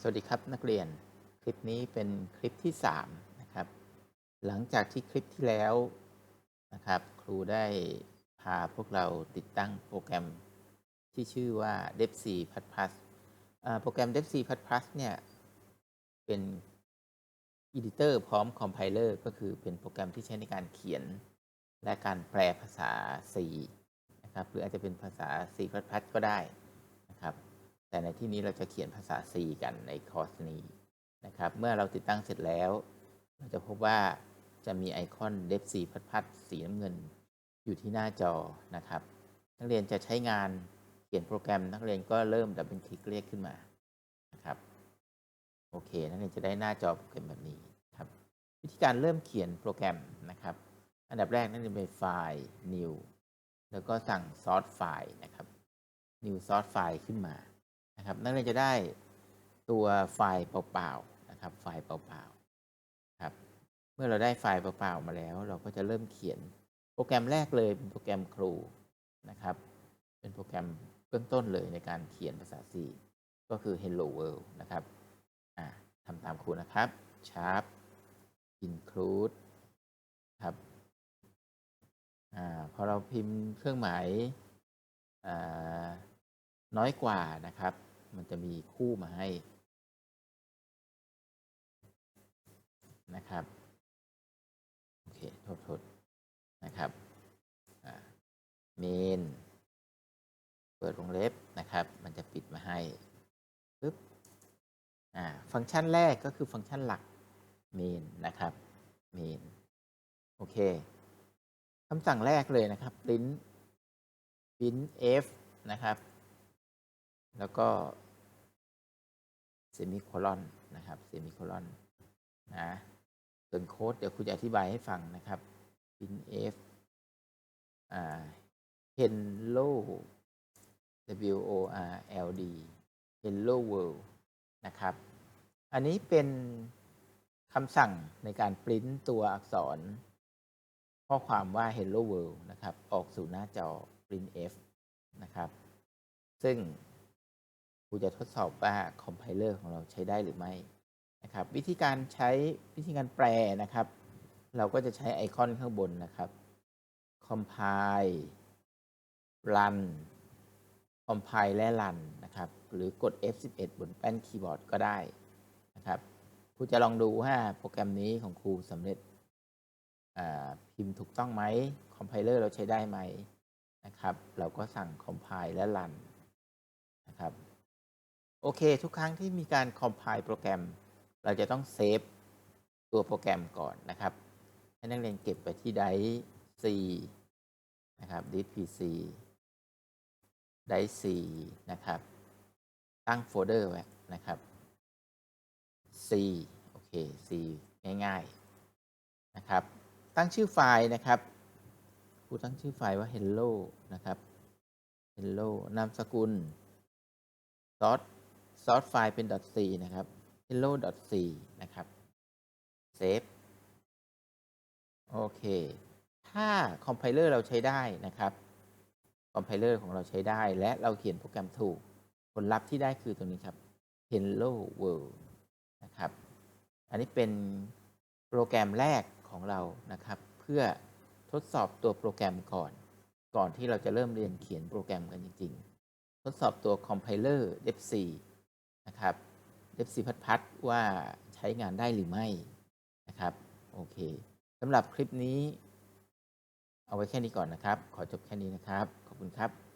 สวัสดีครับนักเรียนคลิปนี้เป็นคลิปที่3นะครับหลังจากที่คลิปที่แล้วนะครับครูได้พาพวกเราติดตั้งโปรแกรมที่ชื่อว่า d e p c p l u s อ่าโปรแกรม d e p c p l u s เนี่ยเป็น Editor พร้อม Compiler ก็คือเป็นโปรแกรมที่ใช้ในการเขียน และการแปลภาษา C นะครับหรืออาจจะเป็นภาษา C++ ก็ได้ แต่ในที่นี้เราจะเขียนภาษา C กันในคอร์สนี้นะครับ เมื่อเราติดตั้งเสร็จแล้ว เราจะพบว่าจะมีไอคอน d e v C พัดพัดสีน้ำเงิน อยู่ที่หน้าจอนะครับ นักเรียนจะใช้งานเขียนโปรแกรมนักเรียนก็เริ่มดับเบิลคลิกเรียกขึ้นมานะครับโอเค นักเรียนจะได้หน้าจอโปรแกรมแบบนี้ครับ วิธีการเริ่มเขียนโปรแกรมนะครับ อันดับแรกนักเรียนไปไฟล์ new แล้วก็สั่ง source file นะครับ new source file ขึ้นมา นะครับนักเรียนจะได้ตัวไฟล์เปล่าๆนะครับไฟล์เปล่าๆครับเมื่อเราได้ไฟล์เปล่าๆมาแล้ว เราก็จะเริ่มเขียนโปรแกรมแรกเลยเป็นโปรแกรมครูนะครับ เป็นโปรแกรมเบื้องต้นเลยในการเขียนภาษา C ก็คือ Hello World นะครับอ่าทำตามครูนะครับ sharp include ครับอ่าพอเราพิมพ์เครื่องหมายอ่าน้อยกว่านะครับ มันจะมีคู่มาให้นะครับ โอเค โทษโทษนะครับเมนเปิดวงเล็บนะครับ มันจะปิดมาให้ปึ๊บอ่าฟังก์ชันแรกก็คือฟังก์ชันหลัก main นะครับ main โอเคคำสั่งแรกเลยนะครับ print print f นะครับ แล้วก็เซมิโคลอนนะครับเซมิโคลอนนะส่วนโค้ดเดี๋ยวครูจะอธิบายให้ฟังนะครับ print f อ่า hello w o r l d hello world นะครับ อันนี้เป็นคำสั่งในการปริ้นตัวอักษร ข้อความว่า hello world นะครับ ออกสู่หน้าจอ print f นะครับ ซึ่ง ครูจะทดสอบว่าคอมไพเลอร์ของเราใช้ได้หรือไม่นะครับ วิธีการใช้วิธีการแปลนะครับ เราก็จะใช้ไอคอนข้างบนนะครับ compile run compile และ run นะครับ หรือกด F11 บนแป้นคีย์บอร์ดก็ได้นะครับครูจะลองดูว่าโปรแกรมนี้ของครูสำเร็จพิมพ์ถูกต้องไหมคอมไพเลอร์เราใช้ได้ไหมนะครับ เราก็สั่ง compile และ run นะครับ โอเค ทุกครั้งที่มีการ compile โปรแกรม เราจะต้องเซฟตัวโปรแกรมก่อนนะครับ ให้นักเรียนเก็บไปที่ไดร์ C นะครับดิส PC ไดร์ C นะครับ ตั้งโฟลเดอร์ไว้นะครับ C โอเค C ง่ายๆนะครับ ตั้งชื่อไฟล์นะครับครูตั้งชื่อไฟล์ว่า hello นะครับ hello นามสกุล ซอสไฟล์เป็น .c นะครับ hello .c นะครับ save โอเค ถ้าคอมไพเลอร์เราใช้ได้นะครับ คอมไพเลอร์ของเราใช้ได้ และเราเขียนโปรแกรมถูก ผลลัพธ์ที่ได้คือตรงนี้ครับ hello world นะครับ อันนี้เป็นโปรแกรมแรกของเรานะครับ เพื่อทดสอบตัวโปรแกรมก่อน ก่อนที่เราจะเริ่มเรียนเขียนโปรแกรมกันจริง ๆ ทดสอบตัวคอ compiler f4 นะครับ f c พัดพัดว่าใช้งานได้หรือไม่นะครับ โอเคสำหรับคลิปนี้ เอาไว้แค่นี้ก่อนนะครับ ขอจบแค่นี้นะครับ ขอบคุณครับ